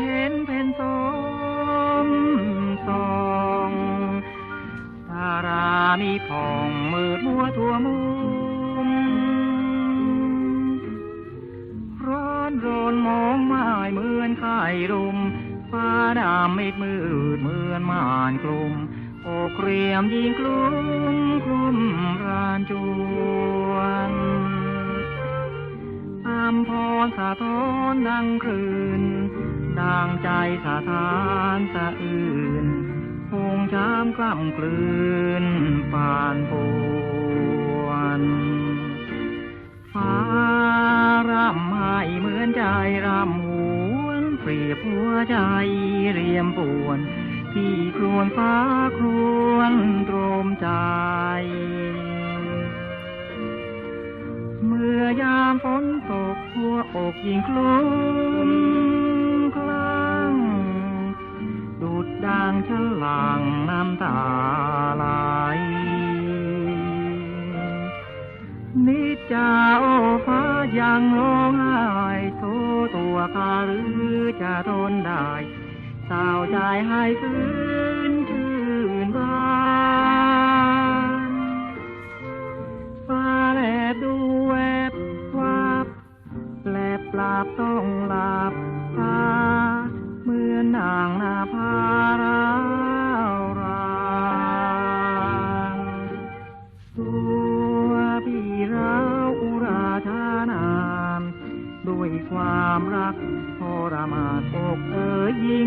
เห็นเป็นสมทองตารามีพองมืดมัวทั่วมุมร้อนรนมองไม่เหมือนไข่รุมฟ้าดำมิดมืดเหมือนม่านกลุ่มโอเครียมยิงกลุ้มกลุ้มรานจู สะท้อนดังคลื่นดังใจสะท้านสะอื่นคงช้ำกล้ำกลืนปานปวนฟ้าร่ำให้เหมือนใจร่ำหวนเปรียบหัวใจเรียมปวนที่ครวนฟ้าคร อยามฝนตกหัวอกยิ่งคลุ้มคลั่งดุดดังฉลังน้ำตาไหลนิจจาโอฟ้ายังร้องไห้โทตัวข้าหรือจะทนได้สาวใจให้ฟื้นชื่น แลบปลาบต้องหลับตาเหมือนนางนาพาราวรางตัวพี่เราอุราชานามด้วยความรักทรมานอกเอ๋ยยิ